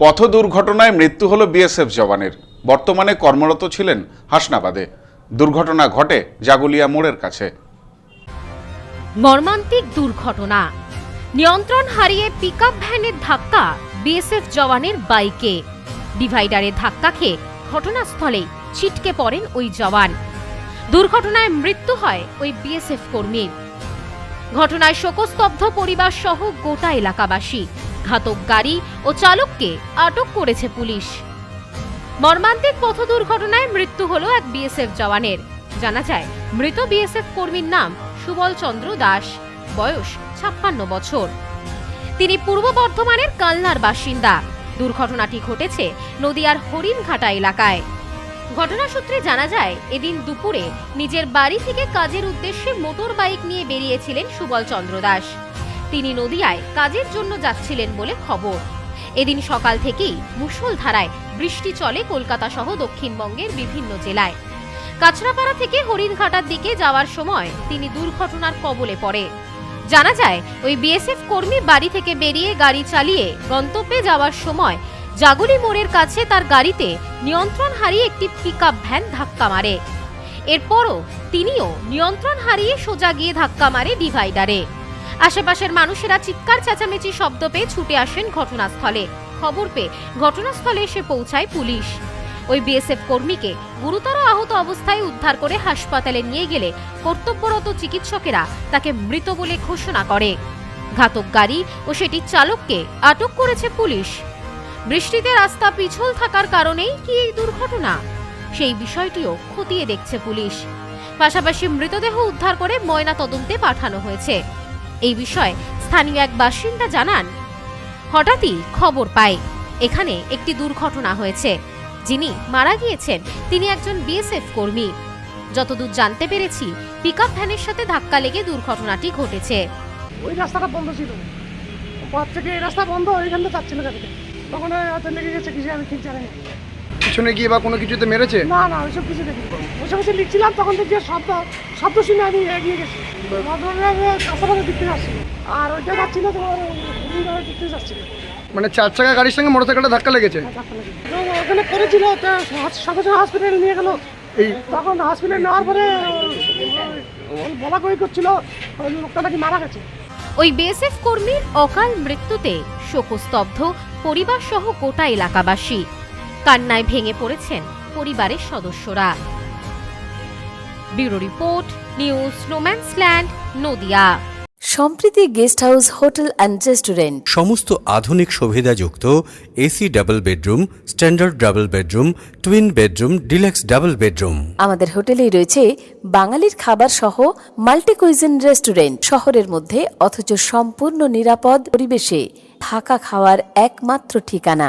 পথ দুর্ঘটনায় মৃত্যু হলো বিএসএফ জওয়ানের। বর্তমানে কর্মরত ছিলেন হাসনাবাদে। দুর্ঘটনা ঘটে জাগুলিয়া মোড়ের কাছে। মর্মান্তিক দুর্ঘটনা। নিয়ন্ত্রণ হারিয়ে পিকআপ ভ্যানের ধাক্কা বিএসএফ জওয়ানের বাইকে। ডিভাইডারে ধাক্কা খেয়ে ঘটনাস্থলেই ছিটকে পড়েন ওই জওয়ান। দুর্ঘটনায় মৃত্যু হয় ওই বিএসএফ কর্মীর। ঘটনায় শোকস্তব্ধ পরিবার সহ গোটা এলাকাবাসী। ঘাতক গাড়ি ও চালককে আটক করেছে পুলিশ। মর্মান্তিক পথ দুর্ঘটনায় মৃত্যু হলো এক বিএসএফ জওয়ানের। জানা যায়, মৃত বিএসএফ কর্মীর নাম সুবল চন্দ্র দাস, বয়স ছাপ্পান্ন বছর। তিনি পূর্ব বর্ধমানের কালনার বাসিন্দা। দুর্ঘটনাটি ঘটেছে নদিয়ার হরিণঘাটা এলাকায়। ঘটনা সূত্রে জানা যায়, এদিন দুপুরে নিজের বাড়ি থেকে কাজের উদ্দেশ্যে মোটর বাইক নিয়ে বেরিয়েছিলেন সুবল চন্দ্র দাস। তিনি নদিয়ায় কাজের জন্য যাচ্ছিলেন বলে খবর। এদিন সকাল থেকেই মুষলধারায় বৃষ্টি চলে কলকাতা সহ দক্ষিণবঙ্গের বিভিন্ন জেলায়। কাছড়াপাড়া থেকে হরিণঘাটার দিকে যাওয়ার সময় তিনি দুর্ঘটনার কবলে পড়ে। জানা যায়, ওই বিএসএফ কর্মী বাড়ি থেকে বেরিয়ে গাড়ি চালিয়ে গন্তব্যে যাওয়ার সময় জাগুলি মোড়ের কাছে তার গাড়িতে নিয়ন্ত্রণ হারিয়ে একটি পিকআপ ভ্যান ধাক্কা মারে। এরপরও তিনিও নিয়ন্ত্রণ হারিয়ে সোজা গিয়ে ধাক্কা মারে ডিভাইডারে। আশেপাশের মানুষেরা চিৎকার, চেঁচামেচি শব্দ পেয়ে ছুটে আসেন ঘটনাস্থলে। খবর পেয়ে ঘটনাস্থলে এসে পৌঁছায় পুলিশ। ওই বিএসএফ কর্মীকে গুরুতর আহত অবস্থায় উদ্ধার করে হাসপাতালে নিয়ে গেলে কর্তব্যরত চিকিৎসকেরা তাকে মৃত বলে ঘোষণা করে। ঘাতক গাড়ি ও সেটির চালককে আটক করেছে পুলিশ। বৃষ্টিতে রাস্তা পিছল থাকার কারণেই কি এই দুর্ঘটনা? সেই বিষয়টিও খতিয়ে দেখছে পুলিশ। পাশাপাশি মৃতদেহ উদ্ধার করে ময়না তদন্তে পাঠানো হয়েছে। এই বিষয়ে স্থানীয় এক বাসিন্দা জানান, হঠাৎই খবর পায় এখানে একটি দুর্ঘটনা হয়েছে। যিনি মারা গিয়েছেন, তিনি একজন বিএসএফ কর্মী। যতদূর জানতে পেরেছি, পিকআপ ভ্যানের সাথে ধাক্কা লেগে দুর্ঘটনাটি ঘটেছে। ওই রাস্তাটা বন্ধ ছিল। পথ থেকে এই রাস্তা বন্ধ, ওইখান থেকে যাচ্ছিল তখন হয়তো লেগে গেছে কিছু আমি ঠিক জানি। পিছনে গিয়ে বা কোনো কিছুতে মেরেছে? না না ওইসব কিছু দেখি বসে বসে লিখছিলাম তখন থেকে শব্দ শব্দ শুনে আমি এগিয়ে গেছি। কাঁচাবাজার দিক থেকে আসছি আর ওইটা যাচ্ছিল তোমার হরিণঘাটার দিক থেকে যাচ্ছিল মানে চার চাকা গাড়ির সঙ্গে মোটর সাইকেলটা ধাক্কা লেগেছে। তো ওখানে করেছিল তো সঙ্গে সঙ্গে হসপিটালে নিয়ে গেল। এই তখন হসপিটালে নেওয়ার পরে বলা কই করছিল ওই লোকটা নাকি মারা গেছে। ওই বিএসএফ কর্মীর অকাল মৃত্যুতে শোকস্তব্ধ পরিবার সহ গোটা এলাকাবাসী। কান্নায় ভেঙে পড়েছেন পরিবারের সদস্যরা। Bureau report news no man's land Nadia. Sampriti guest house hotel and restaurant. সমস্ত আধুনিক সুবিধাযুক্ত AC double bedroom standard double bedroom twin bedroom deluxe double bedroom. আমাদের হোটেলেই রয়েছে বাঙালির খাবার সহ মাল্টি কুইজিন রেস্টুরেন্ট। শহরের মধ্যে অথচ সম্পূর্ণ নিরাপদ পরিবেশে থাকা খাওয়ার একমাত্র ঠিকানা।